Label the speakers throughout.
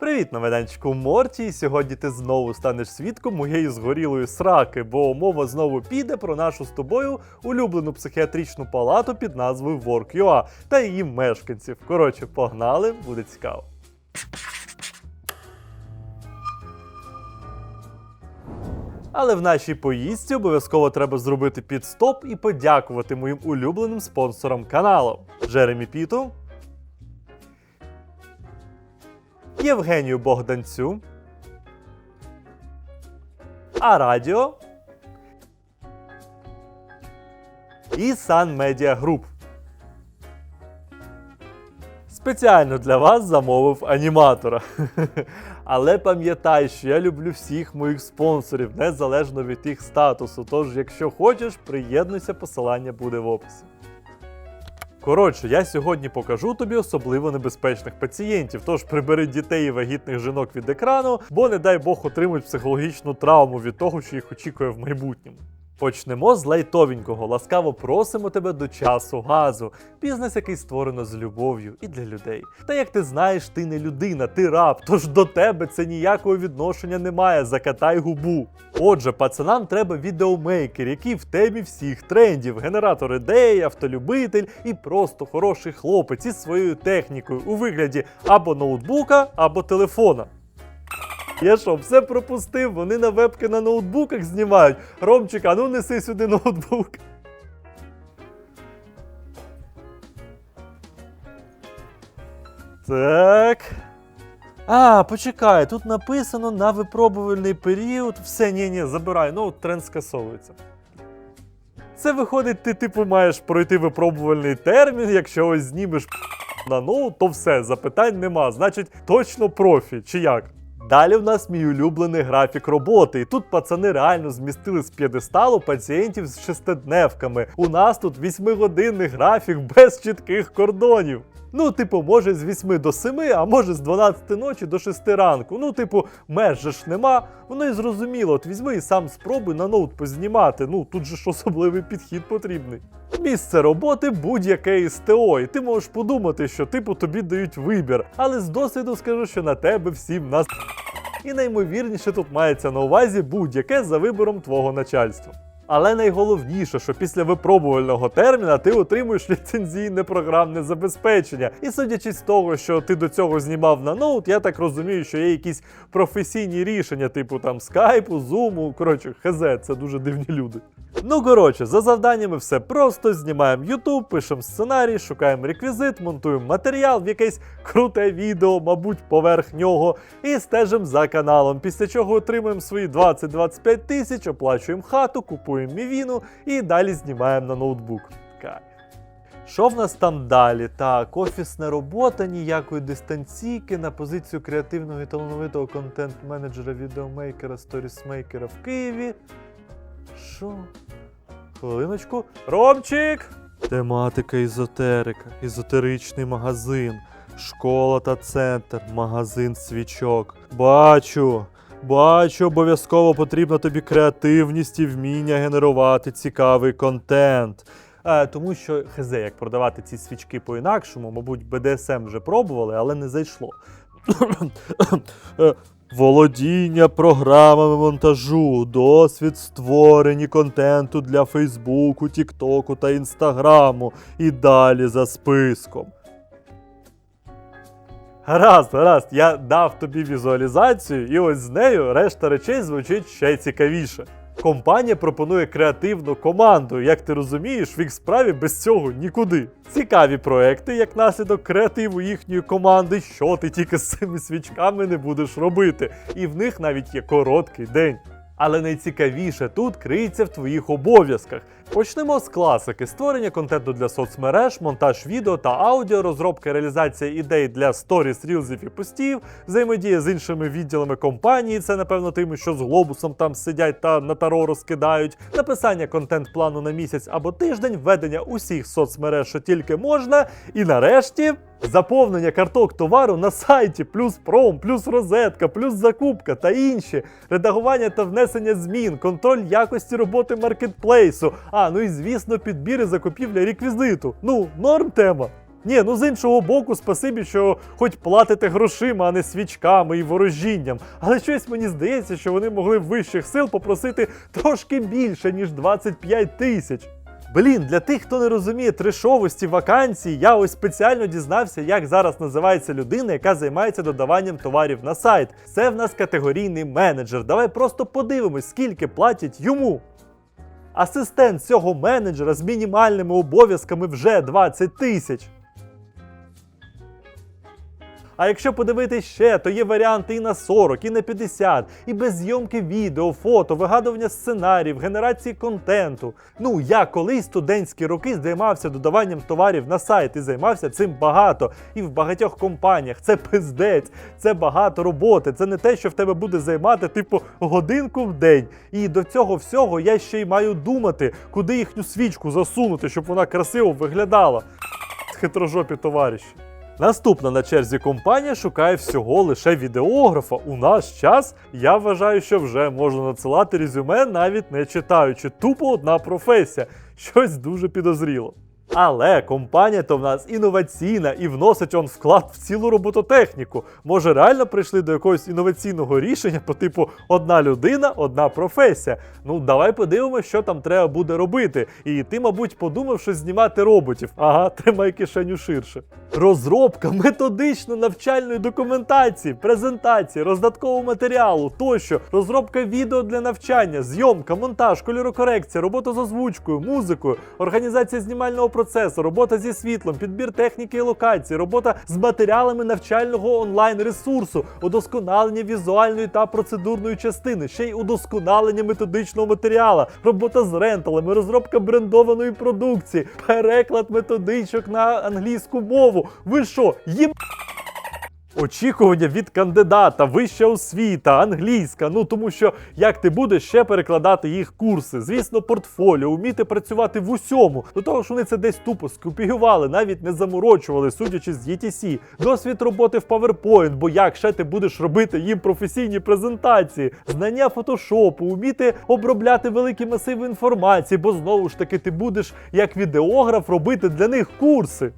Speaker 1: Привіт, на майданчику Морті. Сьогодні ти знову станеш свідком моєї згорілої сраки, бо мова знову піде про нашу з тобою улюблену психіатричну палату під назвою WorkUA та її мешканців. Коротше, погнали, буде цікаво. Але в нашій поїздці обов'язково треба зробити підстоп і подякувати моїм улюбленим спонсорам каналу Джеремі Піту, Євгенію Богданцю, А Радіо і Sun Media Group. Спеціально для вас замовив аніматора. Але пам'ятай, що я люблю всіх моїх спонсорів, незалежно від їх статусу. Тож, якщо хочеш, приєднуйся, посилання буде в описі. Коротше, я сьогодні покажу тобі особливо небезпечних пацієнтів, тож прибери дітей і вагітних жінок від екрану, бо не дай Бог отримують психологічну травму від того, що їх очікує в майбутньому. Почнемо з лайтовенького. Ласкаво просимо тебе до часу газу. Бізнес, який створено з любов'ю і для людей. Та як ти знаєш, ти не людина, ти раб, тож до тебе це ніякого відношення немає. Закатай губу. Отже, пацанам треба відеомейкер, який в темі всіх трендів, генератор ідей, автолюбитель і просто хороший хлопець із своєю технікою у вигляді або ноутбука, або телефона. Я що, все пропустив? Вони на вебки на ноутбуках знімають. Ромчик, а ну неси сюди ноутбук. Так. А, почекай, тут написано на випробувальний період. Все, ні, ні, забирай, ну тренд скасовується. Це виходить, ти типу маєш пройти випробувальний термін, якщо ось знімеш на ноут, то все, запитань нема. Значить, точно профі, чи як? Далі в нас мій улюблений графік роботи. І тут пацани реально змістили з п'єдесталу пацієнтів з шестидневками. У нас тут восьмигодинний графік без чітких кордонів. Ну, типу, може з 8 до 7, а може з 12 ночі до 6 ранку. Ну, типу, меж ж нема. Воно і зрозуміло, от візьми і сам спробуй на ноут познімати. Ну, тут же ж особливий підхід потрібний. Місце роботи будь-яке СТО, і ти можеш подумати, що типу тобі дають вибір, але з досвіду скажу, що на тебе всім нас. І наймовірніше тут мається на увазі будь-яке за вибором твого начальства. Але найголовніше, що після випробувального терміна ти отримуєш ліцензійне програмне забезпечення. І судячи з того, що ти до цього знімав на ноут, я так розумію, що є якісь професійні рішення, типу там скайпу, зуму. Коротше, хз, це дуже дивні люди. Ну коротше, за завданнями все просто: знімаємо YouTube, пишемо сценарій, шукаємо реквізит, монтуємо матеріал в якесь круте відео, мабуть, поверх нього, і стежимо за каналом. Після чого отримуємо свої 20-25 тисяч, оплачуємо хату, купуємо мівіну і далі знімаємо на ноутбук. Що в нас там далі? Так, офісна робота, ніякої дистанційки на позицію креативного і талановитого контент-менеджера, відеомейкера, сторісмейкера в Києві. Що? Хвилиночку. Ромчик! Тематика ізотерика, ізотеричний магазин, школа та центр, магазин свічок. Бачу. Бачу, обов'язково потрібна тобі креативність і вміння генерувати цікавий контент. Е, тому що хз, як продавати ці свічки по-інакшому, мабуть, BDSM вже пробували, але не зайшло. Володіння програмами монтажу, досвід створені контенту для Фейсбуку, Тіктоку та Інстаграму і далі за списком. Гаразд, гаразд, я дав тобі візуалізацію, і ось з нею решта речей звучить ще цікавіше. Компанія пропонує креативну команду. Як ти розумієш, в їх справі без цього нікуди. Цікаві проекти, як наслідок креативу їхньої команди, що ти тільки з цими свічками не будеш робити. І в них навіть є короткий день. Але найцікавіше тут криється в твоїх обов'язках. Почнемо з класики: створення контенту для соцмереж, монтаж відео та аудіо, розробка реалізація ідей для сторіс, рілзів і постів, взаємодія з іншими відділами компанії. Це напевно тими, що з глобусом там сидять та на таро розкидають, написання контент-плану на місяць або тиждень, введення усіх соцмереж, що тільки можна, і нарешті. Заповнення карток товару на сайті, плюс пром, плюс розетка, плюс закупка та інші, редагування та внесення змін, контроль якості роботи маркетплейсу. А ну і звісно, підбір і закупівля реквізиту. Ну, норм тема. Ні, ну з іншого боку, спасибі, що хоч платите грошима, а не свічками і ворожінням. Але щось мені здається, що вони могли вищих сил попросити трошки більше, ніж 25 тисяч. Блін, для тих, хто не розуміє трешовості вакансій, я ось спеціально дізнався, як зараз називається людина, яка займається додаванням товарів на сайт. Це в нас категорійний менеджер. Давай просто подивимось, скільки платять йому. Асистент цього менеджера з мінімальними обов'язками вже 20 тисяч. А якщо подивитись ще, то є варіанти і на 40, і на 50, і без зйомки відео, фото, вигадування сценаріїв, генерації контенту. Ну, я колись студентські роки займався додаванням товарів на сайт і займався цим багато. І в багатьох компаніях. Це пиздець, це багато роботи. Це не те, що в тебе буде займати, типу, годинку в день. І до цього всього я ще й маю думати, куди їхню свічку засунути, щоб вона красиво виглядала. Хитрожопі товариші. Наступна на черзі компанія шукає всього лише відеографа. У наш час я вважаю, що вже можна надсилати резюме, навіть не читаючи. Тупо одна професія. Щось дуже підозріло. Але компанія то в нас інноваційна і вносить он вклад в цілу робототехніку. Може, реально прийшли до якогось інноваційного рішення по типу одна людина, одна професія. Ну, давай подивимося, що там треба буде робити. І ти, мабуть, подумав, що знімати роботів. Ага, тримай кишеню ширше. Розробка методично-навчальної документації, презентації, роздаткового матеріалу тощо, розробка відео для навчання, зйомка, монтаж, кольорокорекція, робота з озвучкою, музикою, організація знімального процесу, робота зі світлом, підбір техніки і локації, робота з матеріалами навчального онлайн-ресурсу, удосконалення візуальної та процедурної частини, ще й удосконалення методичного матеріалу, робота з ренталами, розробка брендованої продукції, переклад методичок на англійську мову. Ви що, їм. Очікування від кандидата, вища освіта, англійська. Ну тому що як ти будеш ще перекладати їх курси? Звісно, портфоліо, вміти працювати в усьому. До того ж, вони це десь тупо скопіювали, навіть не заморочували, судячи з ETC. Досвід роботи в PowerPoint, бо як ще ти будеш робити їм професійні презентації, знання фотошопу, вміти обробляти великі масиви інформації, бо знову ж таки ти будеш як відеограф робити для них курси.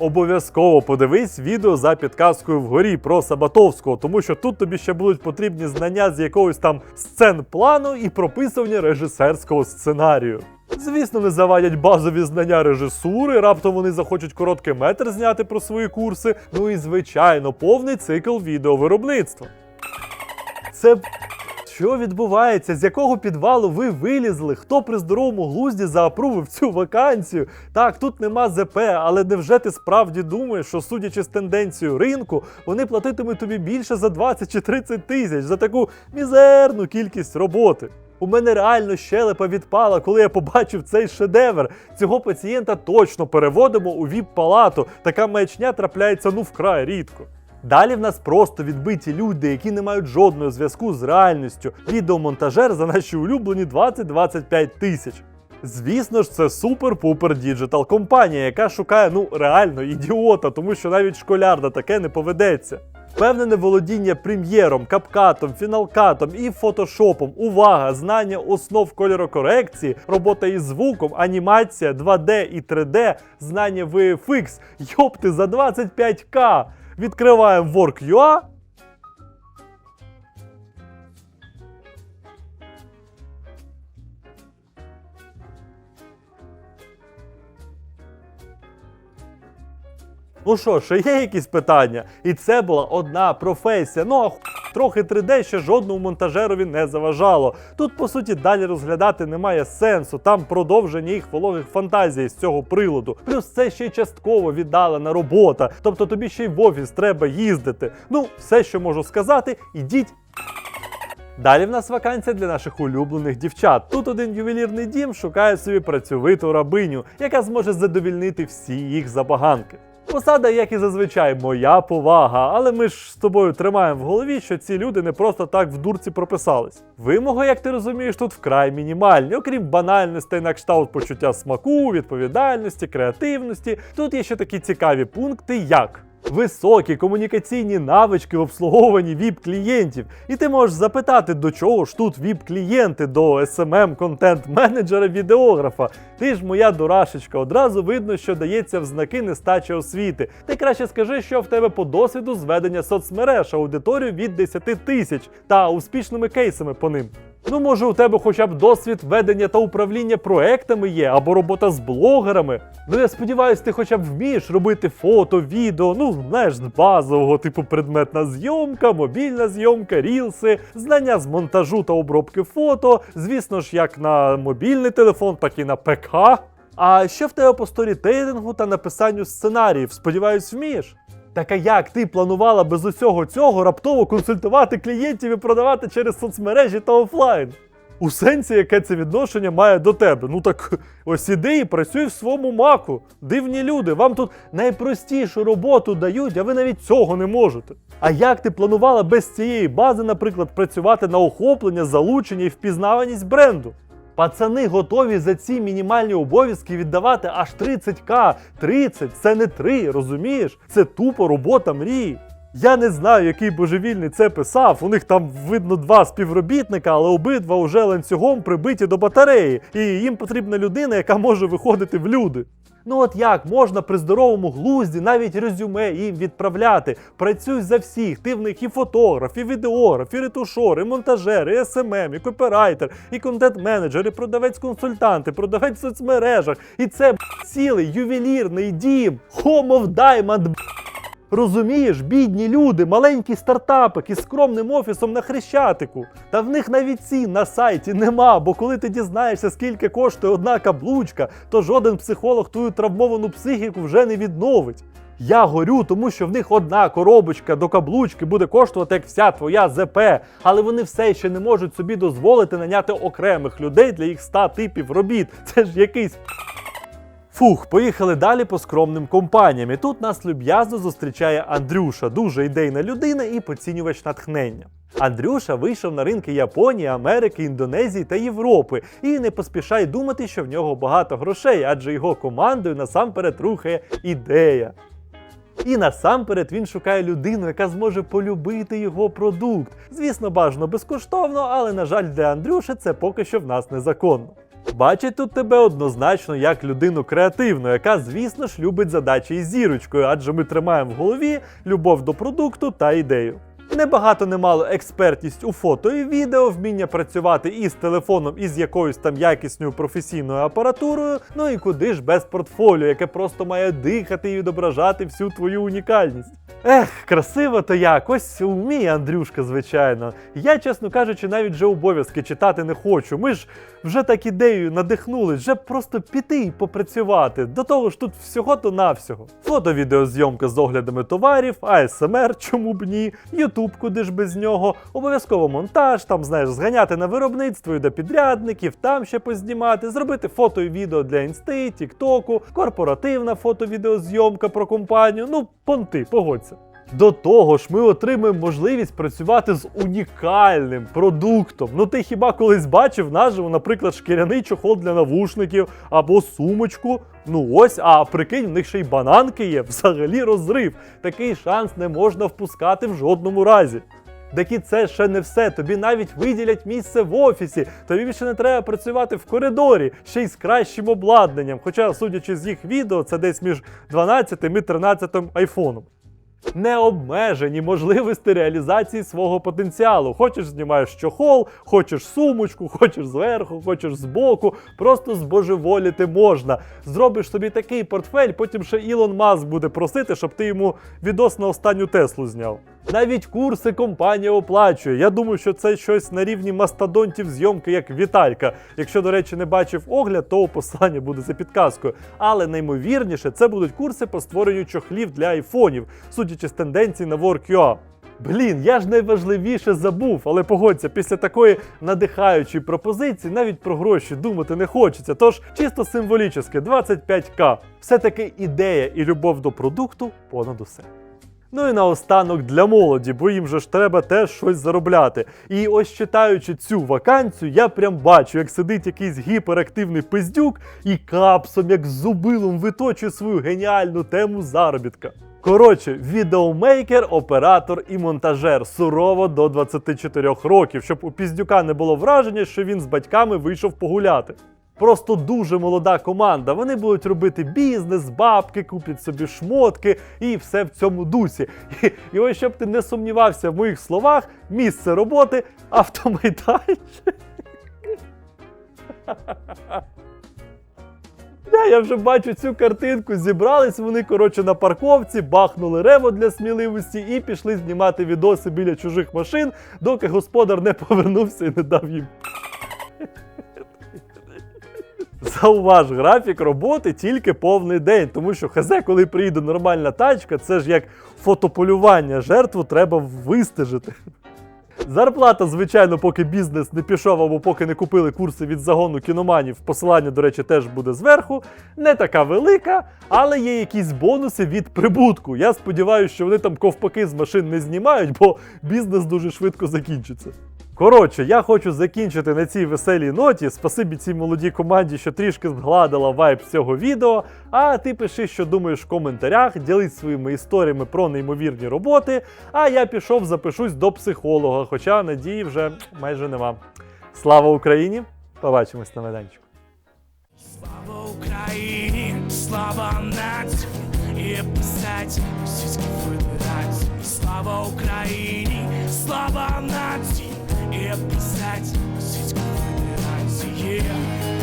Speaker 1: Обов'язково подивись відео за підказкою вгорі про Сабатовського, тому що тут тобі ще будуть потрібні знання з якогось там сцен плану і прописування режисерського сценарію. Звісно, не завадять базові знання режисури, раптом вони захочуть короткий метр зняти про свої курси. Ну і звичайно, повний цикл відеовиробництва. Це що відбувається? З якого підвалу ви вилізли? Хто при здоровому глузді заапрувив цю вакансію? Так, тут нема ЗП, але невже ти справді думаєш, що судячи з тенденцією ринку, вони платитимуть тобі більше за 20 чи 30 тисяч за таку мізерну кількість роботи? У мене реально щелепа відпала, коли я побачив цей шедевр. Цього пацієнта точно переводимо у віп-палату. Така маячня трапляється ну вкрай рідко. Далі в нас просто відбиті люди, які не мають жодного зв'язку з реальністю. Відеомонтажер за наші улюблені 20-25 тисяч. Звісно ж, це супер-пупер діджитал компанія, яка шукає ну реально ідіота, тому що навіть школяр на таке не поведеться. Впевнене володіння прем'єром, капкатом, фіналкатом і фотошопом. Увага! Знання основ кольорокорекції, робота із звуком, анімація, 2D і 3D, знання VFX. Йопти за 25к! Відкриваємо Work.ua. Ну що, ще є якісь питання? І це була одна професія. Ну а. Трохи 3D ще жодному монтажерові не заважало. Тут, по суті, далі розглядати немає сенсу. Там продовження їх вологих фантазій з цього приладу. Плюс це ще й частково віддалена робота. Тобто тобі ще й в офіс треба їздити. Ну, все, що можу сказати, ідіть. Далі в нас вакансія для наших улюблених дівчат. Тут один ювелірний дім шукає собі працьовиту рабиню, яка зможе задовільнити всі їх забаганки. Посада, як і зазвичай, моя повага, але ми ж з тобою тримаємо в голові, що ці люди не просто так в дурці прописались. Вимоги, як ти розумієш, тут вкрай мінімальні, окрім банальностей на кшталт почуття смаку, відповідальності, креативності. Тут є ще такі цікаві пункти, як Високі комунікаційні навички в обслуговуванні ВІП-клієнтів. І ти можеш запитати, до чого ж тут ВІП-клієнти, до smm контент менеджера відеографа. Ти ж моя дурашечка, одразу видно, що дається в знаки нестачі освіти. Ти краще скажи, що в тебе по досвіду зведення соцмереж, аудиторію від 10 тисяч та успішними кейсами по ним. Ну, може, у тебе хоча б досвід ведення та управління проектами є, або робота з блогерами. Ну, я сподіваюся, ти хоча б вмієш робити фото, відео, ну, знаєш, з базового типу предметна зйомка, мобільна зйомка, рілси, знання з монтажу та обробки фото, звісно ж, як на мобільний телефон, так і на ПК. А що в тебе по сторітейлінгу та написанню сценаріїв? Сподіваюсь, вмієш? Так а як ти планувала без усього цього раптово консультувати клієнтів і продавати через соцмережі та офлайн? У сенсі, яке це відношення має до тебе. Ну так ось іди і працюй в своєму маку. Дивні люди, вам тут найпростішу роботу дають, а ви навіть цього не можете. А як ти планувала без цієї бази, наприклад, працювати на охоплення, залучення і впізнаваність бренду? Пацани готові за ці мінімальні обов'язки віддавати аж 30к. 30 це не 3, розумієш? Це тупо робота мрії. Я не знаю, який божевільний це писав. У них там видно два співробітника, але обидва уже ланцюгом прибиті до батареї, і їм потрібна людина, яка може виходити в люди. Ну от як можна при здоровому глузді навіть резюме їм відправляти? Працюй за всіх. Ти в них і фотограф, і відеограф, і ретушор, і монтажер, і СММ, і копірайтер, і контент-менеджер, і продавець-консультант, і продавець в соцмережах. І це б, цілий ювелірний дім. Home of Diamond. б. Розумієш, бідні люди, маленькі стартапики з скромним офісом на хрещатику. Та в них навіть цін на сайті нема, бо коли ти дізнаєшся, скільки коштує одна каблучка, то жоден психолог твою травмовану психіку вже не відновить. Я горю, тому що в них одна коробочка до каблучки буде коштувати як вся твоя ЗП, але вони все ще не можуть собі дозволити наняти окремих людей для їх ста типів робіт. Це ж якийсь Фух, поїхали далі по скромним компаніям. І тут нас люб'язно зустрічає Андрюша, дуже ідейна людина і поцінювач натхнення. Андрюша вийшов на ринки Японії, Америки, Індонезії та Європи і не поспішай думати, що в нього багато грошей, адже його командою насамперед рухає ідея. І насамперед він шукає людину, яка зможе полюбити його продукт. Звісно, бажано безкоштовно, але на жаль, для Андрюши це поки що в нас незаконно. Бачить тут тебе однозначно як людину креативну, яка, звісно ж, любить задачі із зірочкою, адже ми тримаємо в голові любов до продукту та ідею. Небагато немало експертність у фото і відео, вміння працювати із телефоном, і з якоюсь там якісною професійною апаратурою. Ну і куди ж без портфоліо, яке просто має дихати і відображати всю твою унікальність. Ех, красиво то як, ось вміє Андрюшка, звичайно. Я, чесно кажучи, навіть вже обов'язки читати не хочу. Ми ж вже так ідеєю надихнулись, вже просто піти і попрацювати. До того ж тут всього-то навсього. Фото-відеозйомка з оглядами товарів, АСМР, чому б ні, Ютуб, куди ж без нього, обов'язково монтаж, там, знаєш, зганяти на виробництво і до підрядників, там ще познімати, зробити фото і відео для інсти, тіктоку, корпоративна фото-відеозйомка про компанію. Ну, понти, погодься. До того ж, ми отримаємо можливість працювати з унікальним продуктом. Ну ти хіба колись бачив наживо, наприклад, шкіряний чохол для навушників або сумочку? Ну ось, а прикинь, в них ще й бананки є, взагалі розрив. Такий шанс не можна впускати в жодному разі. Так і це ще не все. Тобі навіть виділять місце в офісі. Тобі більше не треба працювати в коридорі, ще й з кращим обладнанням. Хоча, судячи з їх відео, це десь між 12 і 13 айфоном. Необмежені можливості реалізації свого потенціалу. Хочеш знімаєш чохол, хочеш сумочку, хочеш зверху, хочеш збоку. Просто збожеволіти можна. Зробиш собі такий портфель, потім ще Ілон Маск буде просити, щоб ти йому відос на останню Теслу зняв. Навіть курси компанія оплачує. Я думаю, що це щось на рівні мастодонтів зйомки, як Віталька. Якщо, до речі, не бачив огляд, то посилання буде за підказкою. Але наймовірніше, це будуть курси по створенню чохлів для айфонів, судячи з тенденцій на Work.ua. Блін, я ж найважливіше забув, але погодься, після такої надихаючої пропозиції навіть про гроші думати не хочеться. Тож чисто символічно 25к. Все-таки ідея і любов до продукту понад усе. Ну і наостанок для молоді, бо їм же ж треба теж щось заробляти. І ось читаючи цю вакансію, я прям бачу, як сидить якийсь гіперактивний пиздюк і капсом, як зубилом, виточує свою геніальну тему заробітка. Коротше, відеомейкер, оператор і монтажер сурово до 24 років, щоб у піздюка не було враження, що він з батьками вийшов погуляти. Просто дуже молода команда. Вони будуть робити бізнес, бабки, куплять собі шмотки і все в цьому дусі. І, і ось щоб ти не сумнівався в моїх словах, місце роботи автомайданчик. Я вже бачу цю картинку. Зібрались вони, коротше, на парковці, бахнули рево для сміливості і пішли знімати відоси біля чужих машин, доки господар не повернувся і не дав їм. Зауваж, графік роботи тільки повний день, тому що хазе, коли приїде нормальна тачка, це ж як фотополювання. Жертву треба вистежити. Зарплата, звичайно, поки бізнес не пішов або поки не купили курси від загону кіноманів. Посилання, до речі, теж буде зверху. Не така велика, але є якісь бонуси від прибутку. Я сподіваюся, що вони там ковпаки з машин не знімають, бо бізнес дуже швидко закінчиться. Коротше, я хочу закінчити на цій веселій ноті. Спасибі цій молодій команді, що трішки згладила вайб цього відео. А ти пиши, що думаєш в коментарях, ділись своїми історіями про неймовірні роботи. А я пішов, запишусь до психолога, хоча надії вже майже нема. Слава Україні! Побачимось на майданчику.
Speaker 2: Слава Україні, слава нації, і писать російські федерації. Слава Україні, слава нації, eher beseits. Du siehst gut, yeah.